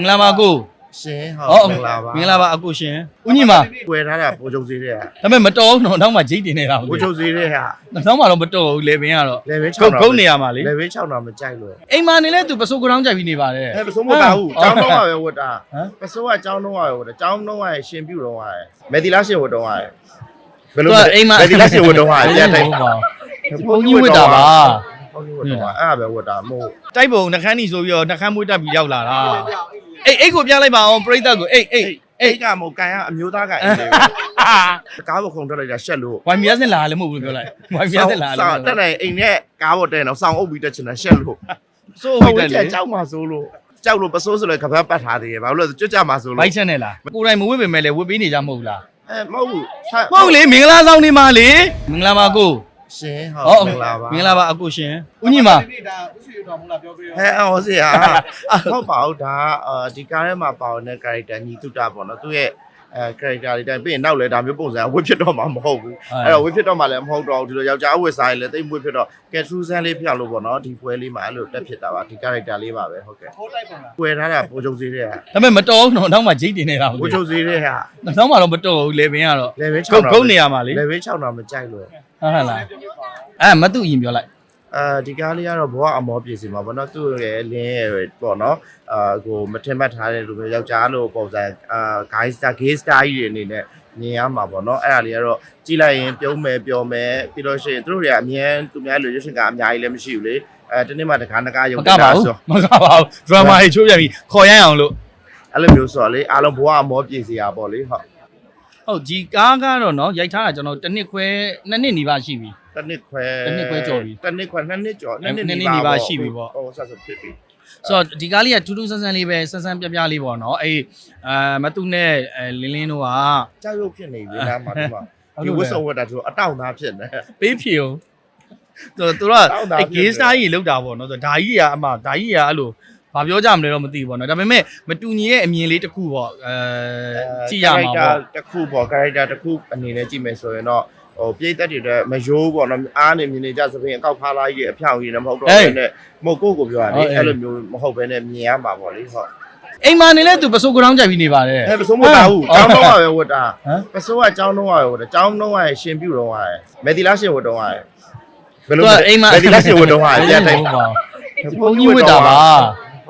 င်္ဂလာပါကိုရှင်ဟဟောုတ်မင်္ဂလာပါမင်္ဂလာပါအကိုရှင်ဦးညီမကွယ်ထားတာပိုချုပ်သေးတဲ့ဟာဒါပေမဲ့မတော်ဘူးတော့နောက်မှဂျိတ်တင်နေတာပိုချုပ်သေးတဲ့ဟာနောက်မှတော့မတော်ဘူးလေပင်ကတော့လေဝင်းဂုတ်6ဂုတ်နေရမှာလေလေဝင်း6တော့မကြိုက်လို့အိမ်မာနေလဲသူပစိုးကရောင်းကြိုက်ပြီးနေပါတယ်အဲပစုံမပါဘူးကျောင်းတော့ပဲဝတ်တာဟမ်ပစုံကကျောင်းတော့ပဲဝတ်တာကျောင်းတော့ရရှင်ပြုတော့ရမယ်ဒီလားရှင်ဝတ်တော့ရဘယ်လိုသူကအိမ်မာမယ်ဒီလားရှင်ဝတ်တော့ရပြန်တိုင်းဟုတ်ပါဘူးဘုန်းကြီးဝတ်တာပါဘုန်းကြီးဝတ်တော့အဲ့ဒါပဲဝတ်တာမဟုတ်တိုက်ပုံနှခမ်းနီဆိုပြီးတော့နှခမ်းမွေးတက်ပြီးရောက်လာတာ အေးအိတ်ကိုပြလိုက်ပါအောင်ပြိတ္တကိုအေးအေးအိတ်ကမဟုတ်ကန်ကအမျိုးသားကအင်းလေးကားဘခုံထွက်လိုက်တာရှက်လို့ဝိုင်မီယာစင်လာလည်းမဟုတ်ဘူးပြောလိုက်ဝိုင်မီယာစင်လာလည်းဆောင်းတက်နိုင်အိမ်နဲ့ကားပေါ်တဲ့တော့ဆောင်းအုပ်ပြီးတက်ချင်တာရှက်လို့စိုးဟုပြီးတ်တက်တယ်လေကြောက်မှာဆိုလို့ကြောက်လို့ပစိုးဆိုလည်းကပတ်ပတ်ထားသေးတယ်ဘာလို့လဲကြွကြမှာဆိုဘိုလို့က်ချက်နဲ့လားကိုယ်တိုင်မဝတ်ပေမဲ့လည်းဝတ်ပေးနေကြမဟုတ်လားအဲမဟုတ်ဘူးမဟုတ်လေမင်္ဂလာဆောင်နေမှာလေမင်္ဂလာပါကို ရှင်ဟောဟုတ်မင်္ဂလာပါမင်္ဂလာပါအကိုရှင်ဦးညီမဒီနေ့ဒါဥစီတော်မလားပြောပြရဟဲ့အော်စီဟာဟုတ်ပါဘူးဒါအာဒီကားထဲမှာပါတဲ့ character ညီတုတာပေါ့နော်သူရဲ့ အဲ character တွေတိုင်းပြီးရင်နောက်လဲဒါမျိုးပုံစံဝစ်ဖြစ်တော့မှာမဟုတ်ဘူးအဲ့တော့ဝစ်ဖြစ်တော့မှလည်းမဟုတ်တော့ဘူးဒီလိုယောက်ျားဝစ်စားရင်လည်းတိတ်မွေးဖြစ်တော့ကဲထူးဆန်းလေးဖြစ်အောင်လို့ပေါ့နော်ဒီပွဲလေးမှာအဲ့လိုတက်ဖြစ်တာပါဒီ character လေးပါပဲဟုတ်ကဲ့ထိုးတိုက်ပါလားကွယ်ထားတာပိုချုပ်သေးတဲ့ဟာဒါပေမဲ့မတော်ဘူးတော့နောက်မှဂျိတ်တင်နေတာပိုချုပ်သေးတဲ့ဟာ နောက်မှတော့မတော်ဘူးလေပင်ကတော့လေဝင်း6ဂုတ်ဂုတ်နေရမှာလေလေဝင်း6တော့မကြိုက်လို့ဟုတ်ဟဲ့လားအဲမတူရင်ပြောလိုက် အဲဒီကားလေးကတော့ဘဝအမောပြည့်စီမှာပေါ့နော်သူ့ရဲ့လင်းရဲ့ပေါ့နော်အာကိုမထင်မှတ်ထားတဲ့လူမျိုးယောက်ျားလိုပုံစံအာ guy star gay star ကြီးတွေအနေနဲ့မြင်ရမှာပေါ့နော်အဲ့ဒါလေးကတော့ကြည့်လိုက်ရင်ပြုံးမယ်ပျော်မယ်ပြီးတော့ရှိရင်သူတို့တွေကအမြဲသူများလူရွှေရှင်ကအများကြီးလည်းမရှိဘူးလေအဲတနေ့မှတကားတကားရုံမတကက်ပါတာဘူးဆိုမကပါဘူးဒရမာကြီးချိုးပြန်ပြီးခေါ်ရမ်းအောင်လို့အဲ့လိုမျိုးဆိုတော့လေအားလုံးဘဝအမောပြည့်စီရပေါ့လေဟုတ် ဟုတ်ဒီကားကတော့နော်ရိုက်ထားတာကျွန်တော်တစ်နှစ်ခွဲနှစ်နှစ်နေပါရှိပြီ တစ်နှစ်ခွဲတစ်နှစ်ခွဲကျော်ပြီတစ်နှစ်ခွဲနှစ်နှစ်ကျော်နှစ်နှစ်နှစ်နှစ်နီးပါးရှိပြီပေါ့ ဟိုဆက်ဆက်ဖြစ်ပြီ ဆိုတော့ဒီကားလေးကထူးထူးဆန်းဆန်းလေးပဲဆန်းဆန်းပြပြလေးပေါ့နော်အဲ့အာမတူနဲ့အဲလင်းလင်းတို့ကကြောက်ရွံ့ဖြစ်နေပြီလားမတူပါဒီဝတ်စုံဝတ်တာသူအတောင့်သားဖြစ်နေ ပေးဖြေအောင်သူတို့ကတောင်းတာအဲ့ဖြစ်တယ် ဂေးစတာကြီးလောက်တာပေါ့နော်ဆိုတော့ဓာကြီးကအမှဓာကြီးကအဲ့လို ဘာပြောကြမလဲတော့မသိဘူးပေါ့နော်ဒါပေမဲ့မတူညီရဲ့အမြင်လေးတစ်ခုပေါ့အဲကြည့်ရမှာပေါ့ character တစ်ခုပေါ့ character တစ်ခုအနေနဲ့ကြည့်မယ်ဆိုရင်တော့ဟိုပြိတ္တတွေတော့မယိုးပေါ့နော်အားနေမြင်နေကြသဖြင့်အောက်ဖားလာကြီးတွေအဖြောင်ကြီးတွေမဟုတ်တော့ဘူးနဲ့မဟုတ်ကိုကိုပြောရတယ်အဲ့လိုမျိုးမဟုတ်ဘဲနဲ့မြင်ရမှာပေါ့လေဟုတ်အိမ်မာနေလဲသူပစိုးကောင်ကြိုက်ပြီးနေပါတယ်အဲပစိုးမတာဘူးကျောင်းတော့ပါပဲဝတ်တာပစိုးကကျောင်းတော့ပါပဲဝတ်တာကျောင်းတော့ရရှင်ပြုတော့ရတယ်မေတီလာရှင်ဝတ်တော့ရတယ်ဘယ်လိုလဲအိမ်မာမေတီလာရှင်ဝတ်တော့ရတယ်ပြန်တိုင်းဘုန်းကြီးဝတ်တာပါ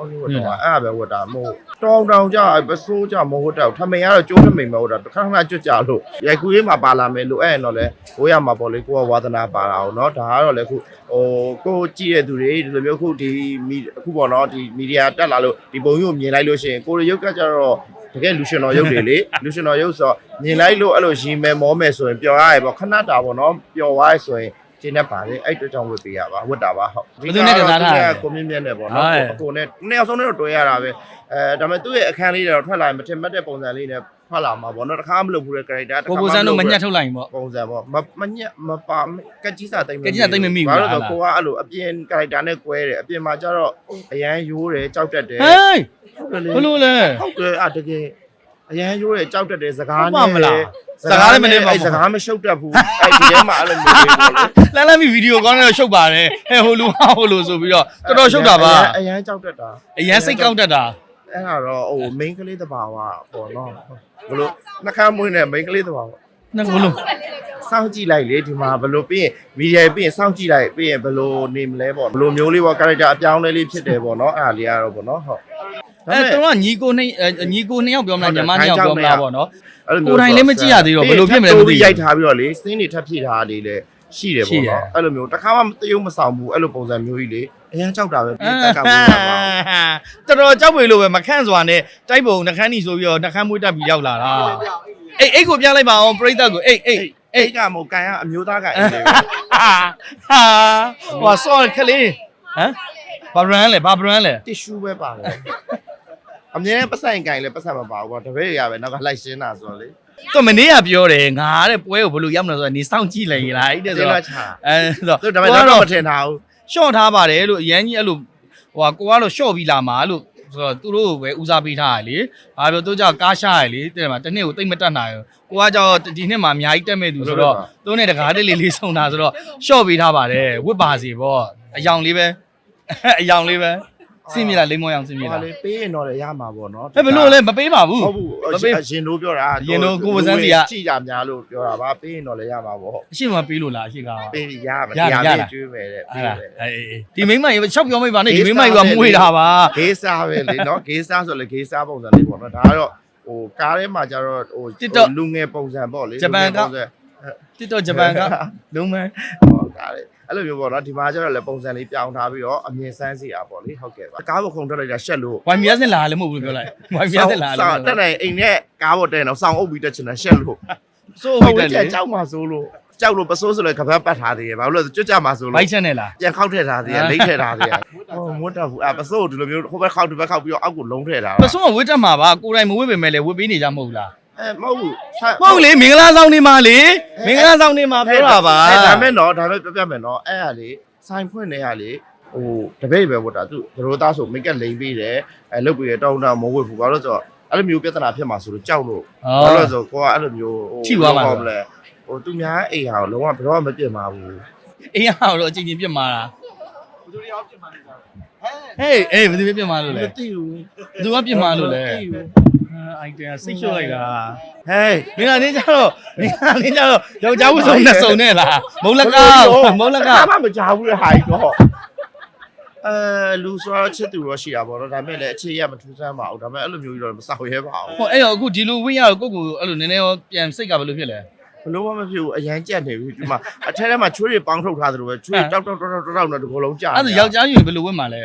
ဟုတ်ကဲ့ဝတ်တော့အဲ့ဒါပဲဝတ်တာမဟုတ်တောင်းတောင်းကြပစိုးကြမဟုတ်တော့ထမိန်ကတော့ကျိုးထမိန်မဟုတ်တာတစ်ခါခါကြွကြလို့ရိုက်ကူးရေးမှာပါလာမယ်လို့အဲ့ရင်တော့လေဘိုးရမှာပေါ့လေကိုကဝါသနာပါတာအောင်เนาะဒါကတော့လေခုဟိုကိုကြည့်တဲ့သူတွေဒီလိုမျိုးခုဒီမီအခုပေါ့เนาะဒီမီဒီယာတက်လာလို့ဒီပုံကြီးကိုမြင်လိုက်လို့ရှိရင်ကိုရရုပ်ကကြတော့တကယ်လူရှင်တော်ရုပ်တွေလေလူရှင်တော်ရုပ်ဆိုမြင်လိုက်လို့အဲ့လိုရီမယ်မောမယ်ဆိုရင်ပျော်ရရပေါ့ခဏတာပေါ့เนาะပျော်သွားရဆိုရင် ကျင်းတတ်ပါလေအဲ့အတွက်ကြောင့်ဝတ်ပေးရပါဝတ်တာပါဟုတ်ဘယ်သူနဲ့ကစားထားလဲကိုမြင့်မြတ်နဲ့ပေါ့နော်ဟုတ်အကိုနဲ့နှစ်ယောက်ဆုံးနဲ့တော့တွဲရတာပဲအဲဒါပေမဲ့သူ့ရဲ့အခန်းလေးတွေတော့ထွက်လာရင်မထင်မှတ်တဲ့ပုံစံလေးနဲ့ထွက်လာမှာပေါ့နော်တခါမလုပ်ဘူးတဲ့ character တခါကိုကိုစန်းတို့မညှက်ထုတ်လိုက်ရင်ပေါ့ပုံစံပေါ့မမညက်မပါကက်ကြီးစာတိတ်ကက်ကြီးစာသိပ်မမိဘူးဘာလားလို့လဲဆိုတော့ကိုကအဲ့လိုအပြင် character နဲ့ကွဲတယ်အပြင်မှာကျတော့အရန်ရိုးတယ်ကြောက်တတ်တယ်ဟေးဟုတ်တယ်လေဘလို့လဲဟုတ်တယ်အတကယ် အရန်ရိုးတယ်ကြောက်တတ်တယ်စကားဟုတ်ပါမလားနဲ့စကားလည်းမနည်းပါဘူးအဲ့စကားမရှုပ်တတ်ဘူးအဲ့ဒီထဲမှာအဲ့လိုမျိုးလေးပေါ့လေလမ်းလမ်းမီဗီဒီယိုကောင်းတော့ရှုပ်ပါတယ်ဟဲ့ဟိုလူဟာဟိုလူဆိုပြီးတော့တော်တော်ရှုပ်တာပါအရန်ကြောက်တတ်တာအရန်စိတ်ကောက်တတ်တာအဲ့ဒါတော့ဟို main ကလေးတဘာဝပေါ့နော်ဘလို့နှခမ်းမွေးနဲ့ main ကလေးတဘာဝနော်ဘလို့စောင့်ကြည့်လိုက်လေဒီမှာဘလို့ပြီးရင်မီဒီယာပြီးရင်စောင့်ကြည့်လိုက်ပြီးရင်ဘလို့နေမလဲပေါ့ဘလို့မျိုးလေးပေါ့ character အပြောင်းလဲလေးဖြစ်တယ်ပေါ့နော်အဲ့ဒါလေးကတော့ပေါ့နော်ဟုတ် အဲတော့ညီကိုနှစ်ညီကိုနှစ်ယောက်ပြောမလားညီမနှစ်ယောက်ပြောမလားပေါ့နော်အဲ့လိုကိုယ်တိုင်လည်းမကြည့်ရသေးတော့ဘယ်လိုဖြစ်မလဲမသိဘူးရိုက်ထားပြီးတော့လေစင်းတွေထပ်ဖြည့်ထားတာလေးလည်းရှိတယ်ရှိပေါ့တယ်နော်အဲ့လိုမျိုးတစ်ခါမှတရုပ်မဆောင်ဘူးအဲ့လိုပုံစံမျိုးကြီးလေအရန်ကြောက်တာပဲပြီးတက်ကပ်ဘူးပါပါတော်တော်ကြောက်ပေလို့ပဲမခန့်စွာနဲ့တိုက်ပုံနှခမ်းနီဆိုပြီးတော့နှခမ်းမွေးတက်ပြီးရောက်လာတာအေးအိတ်ကိုပြလိုက်ပါအောင်ပြိတ္တကိုအေးအေးအိတ်ကမဟုတ်ကန်ကအမျိုးသားကအင်းလေးပဲဟာဟာဟောဆော့ခလေးဟမ်ဘာဘရန်လဲဘာဘရန်လဲတစ်ရှူပဲပါတယ် အမြဲတမ်းပတ်ဆိုင်ကင်လည်းပတ်ဆိုင်မပါဘူးပေါ့တပည့်ရပဲနောက်ကလိုက်ရှင်းတာဆိုတော့လေသူမနေ့ကပြောတယ်ငါတဲ့ပွဲကိုဘယ်လိုရောက်မလဲဆိုတော့နေစောင့်ကြည့်လိုက်လားအဲ့တဲ့ဆိုတင်းတော့လာချာအဲဆိုတော့သူဒါပေမဲ့တော့မထင်တာဘူးရှော့ထားပါတယ်လို့အရန်ကြီးအဲ့လိုဟိုကကိုကတော့ရှော့ပြီးလာမှာလို့ဆိုတော့သူတို့ကိုပဲဦးစားပေးထားရလေဘာပြောသူကြောင့်ကားရှာရလေတဲ့မှာတစ်နှစ်ကိုတိတ်မတက်နိုင်ဘူးကိုကကြောင့်ဒီနှစ်မှာအများကြီးတက်မဲ့သူဆိုတော့သူနဲ့တကားလေးလေးလေးဆုံးတာဆိုတော့ရှော့ပေးထားပါတယ်ဝစ်ပါစီပေါ့အယောင်လေးပဲအယောင်လေးပဲ စင်မြေလားလိမ္မောအောင်စင်မြေဟောလားလေပေးရင်တော့လည်းရမှာပေါ့နော်ဟဲ့ဘလို့လဲမပေးပါဘူးဟုတ်ဘူးမပေးအရင်တို့ပြောတာအရင်တို့ကိုယ်ဝစန်းစီကကြည်ကြများလို့ပြောတာပါပေးရင်တော့လည်းရမှာပေါ့အရှိမပေးလို့လားအရှိကပေးရမယ်ရလားရလားလေးကျွေးမယ်တဲ့ဟာပေးလားမယ်အေးအေးဒီမိမကြီးချက်ပြောမိပါနဲ့ဒီမိမကြီးကမွေးတာပါဂေးစားပဲလေနော်ဂေးစားဆိုလေဂေးစားပုံစံလေးပေါ့နော်ဒါကတော့ဟိုကားထဲမှာကျတော့ဟို TikTok လူငယ်ပုံစံပေါ့လေဂျပန်က လူငယ်ပုံစံတစ်တော့ဂျပန်ကလုံးမဟောကားလေအဲ့လိုမျိုးပေါ့နော်ဒီမှာကျတော့လေပုံစံလေးပြောင်းထားပြီးတော့အမြင်ဆန်းစီအားပေါ့လေဟုတ်ကဲ့ပါကားပေါ်ခုံထွက်လိုက်တာရှက်လို့ဝိုင်မီယာစင်လာလည်းမဟုတ်ဘူးပြောလိုက်ဝိုင်မီယာစင်လာလည်းဆောင်းတက်နိုင်အိမ်နဲ့ကားပေါ်တဲ့တော့ဆောင်းအုပ်ပြီးတက်ချင်တာရှက်လို့စိုးဟုပြီးတ်တယ်တယ်လေကြောက်မှာစိုးလို့ကြောက်လို့ပစိုးဆိုလေကပတ်ပတ်ထားသေးတယ်ဘာလို့လဲဆိုကြွကြမှာစိုးဘိုလို့က်ချက်နဲ့လားပြန်ခောက်ထည့်ထားသေးတယ်လိမ့်ထည့်ထားသေးတယ်ဟောမွတ်တော့ဘူးအပစိုးဒီလိုမျိုးဟိုဘက်ခောက်ဒီဘက်ခောက်ပြီးတော့အောက်ကိုလုံးထည့်ထားပတာစုံကဝစ်တက်မှာပါကိုယ်တိုင်မဝစ်ပေမဲ့လည်းဝစ်ပေးနေကြမဟုတ်လား အဲမဟုတ်ဘူးမဟုတ်လေမင်္ဂလာဆောင်နေမှာလေမင်္ဂလာဆောင်နေမှာပြောတာပါအဲဒါမဲ့နော်ဒါမဲ့ပြပြမယ်နော်အဲ့ဟာလေဆိုင်ဖွင့်နေရလေဟိုတပည့်ပဲဝတ်တာသူဒရိုသားဆိုမိတ်ကလိမ့်ပေးတယ်အဲလုတ်ပြီးတောင်းတောင်းမဝတ်ဘူးဘာလို့ဆိုတော့အဲ့လိုမျိုးပြဿနာဖြစ်မှာဆိုလို့ကြောက်လို့ဘာလို့ဆိုကိုကအဲ့လိုမျိုးဟိုလဲဟိုသူများအိမ်ဟာလုံးဝဘယ်တော့မှမပြစ်မှာဘူးအေးဟာတော့အချင်းချင်းပြစ်မှာလားဘယ်သူတွေအောင်ပြင်မှန်းနေတာဟဲ့ဟေးအေးဘယ်သူပြစ်မှာလို့လဲမသိဘူးဘယ်သူကပြစ်မှာလို့လဲမသိဘူး အိုင်တန်စိတ်လျှော့လိုက်တာဟေးမင်းကနေကြတော့မင်းကနေကြတော့ယောက်ျားဝတ်စုံနဲ့စုံနဲ့လားမုံလကမုံလကဘာမှမကြောက်ဘူးလေဟာကြီးတော့အဲလူဆိုတော့ချစ်သူတော့ရှိတာပေါ့နော်ဒါပေမဲ့လည်းအခြေရမထူးဆန်းပါဘူးဒါပေမဲ့အဲ့လိုမျိုးကြီးတော့မဆောက်ရဲပါဘူးဟောအဲ့တော့အခုဒီလိုဝိရတော့ကိုကိုအဲ့လိုနည်းနည်းရောပြန်စိတ်ကဘယ်လိုဖြစ်လဲဘလို့မှမဖြစ်ဘူးအရန်ကြက်နေပြီဒီမှာအထက်ထဲမှာချွေးတွေပေါင်းထုတ်ထားသလိုပဲချွေးတောက်တောက်တောက်တောက်တောက်နဲ့ဒီလိုလုံးကြာအဲ့ဒါယောက်ျားယူရင်ဘယ်လိုဝတ်မှာလဲ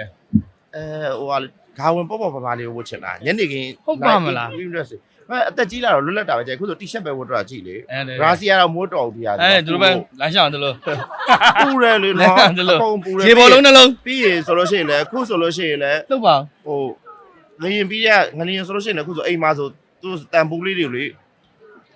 အဲဟိုဟာဂါဝင်ပေါ့ပေါ့ပါပါလေးကိုဝတ်ချင်တာညနေခင်းဟုတ်ပါမလားပြီးတော့အဲအသက်ကြီးလာတော့လွတ်လပ်တာပဲကြိုက်ခုဆိုတီရှပ်ပဲဝတ်တော့ကြည့်လေအဲ့ဒါရာစီကတော့မိုးတော်ဘူးတရားအဲ့ဒီလိုပဲလမ်းရှောင်းတယ်လို့ပူတယ်လေနော်ဒီလိုအကုန်ပူတယ်ရေဘောလုံးနှလုံးပြီးရင်ဆိုလို့ရှိရင်လည်းခုဆိုလို့ရှိရင်လည်းလှုပ်ပါဟိုငရင်ပြီးရငရင်ဆိုလို့ရှိရင်လည်းခုဆိုအိမ်မှာဆိုသူတန်ပူလေးတွေလေ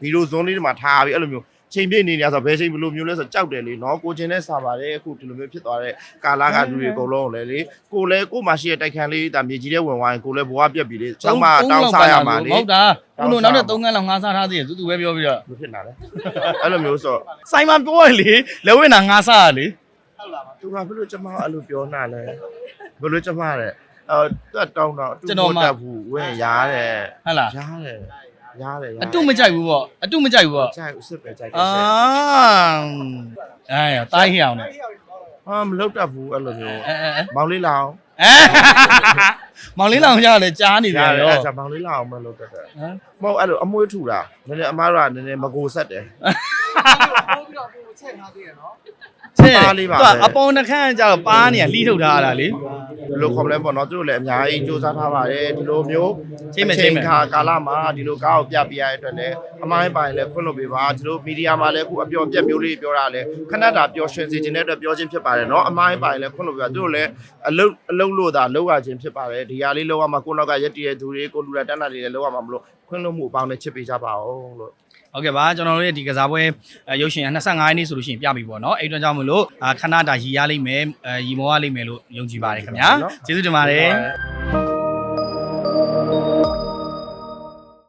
ဗီဒီယိုဇွန်လေးတွေမှာထားပြီးအဲ့လိုမျိုး ချိန်ပြည့်နေနေရဆိုဘယ်ချိန်ဘယ်လိုမျိုးလဲဆိုကြောက်တယ်လေနော်ကိုချင်းနဲ့စာပါတယ်အခုဒီလိုမျိုးဖြစ်သွားတဲ့ကာလာကလူတွေအကုန်လုံးလည်းလေကိုလည်းကိုမှရှိတဲ့တိုက်ခန်းလေးဒါမြေကြီးထဲဝင်သွားရင်ကိုလည်းဘဝပြက်ပြီလေကျောင်းမှာတောင်းစားရမှာလေဟုတ်တာခုလိုနောက်တဲ့3ခန်းလောက်ငါးစားထားသေးတယ်သူသူပဲပြောပြီးတော့မဖြစ်လာလဲအဲ့လိုမျိုးဆိုဆိုင်မှာပြောရလေလက်ဝဲနာငါးစားရလေဟုတ်လားမသူကဘယ်လိုကျမအဲ့လိုပြောနာလဲဘယ်လိုကျမတဲ့အော်တက်တောင်းတော့တက်ဘူးဝင်ရားတယ်ဟုတ်လားရားတယ် ရားတယ်အတုမကြိုက်ဘူးပေါ့အတုမကြိုက်ဘူးပေါ့ကြိုက်ဥစစ်ပဲကြိုက်တယ်အာအဲတိုင်းဟအောင်နဲ့ဟာမလောက်တတ်ဘူးအဲ့လိုမျိုးအဲအဲမောင်လေးလောင်အဲမောင်လေးလောင်ရလဲကြားနေတယ်ရောအဲ့ဒါမောင်လေးလောင်မလောက်တတ်တယ်မဟုတ်အဲ့လိုအမွှေးထူတာနည်းနည်းအမားတို့ကနည်းနည်းမကိုဆက်တယ်ပိုးပြီးတော့ကိုယ်ချက်ထားသေးရနော် ချဲ့တယ်သူကအပေါ်နှခမ်းကျတော့ပါးနေရလှီးထုတ်ထားရတာလေ ဘယ်လိုခေါ်မလဲပေါ့နော်သူတို့လည်းအများကြီးစူးစမ်းထားပါတယ်ဒီလိုမျိုးချိန်မဲ့ချိန်မဲ့ခါကာလမှာဒီလိုကားကိုပြပြရတဲ့အတွက်လည်းအမိုင်းပိုင်းလည်းခွင့်လို့ပေးပါဒီလိုမီဒီယာမှာလည်းအခုအပြောပြက်မျိုးလေးပြောတာလည်းခဏတာပျော်ရွှင်စေခြင်းတဲ့အတွက်ပြောခြင်းဖြစ်ပါတယ်နော်အမိုင်းပိုင်းလည်းခွင့်လို့ပေးပါသူတို့လည်းအလုတ်အလုတ်လို့သာလောက်ရခြင်းဖြစ်ပါတယ်ဒီဟာလေးလောက်ရမှာကိုနောက်ကရက်တည်တဲ့သူတွေကိုလူရတန်းတာတွေလည်းလောက်ရမှာမလို့ခွင့်လို့မှုအပေါင်းနဲ့ချစ်ပေးကြပါအောင်လို့ ဟုတ်ကဲ့ပါကျွန်တော်တို့ရဲ့ဒီကစားပွဲအဲရုပ်ရှင်က25ရက်နေ့ဆိုလို့ရှိရင်ပြပြီပေါ့နော်အဲ့အတွက်ကြောင့်မလို့အာခဏတာရည်ရလိမ့်မယ်အဲရီမောရလိမ့်မယ်လို့ယုံကြည်ပါတယ်ခင်ဗျာကျေးဇူးတင်ပါတယ်ဟုတ်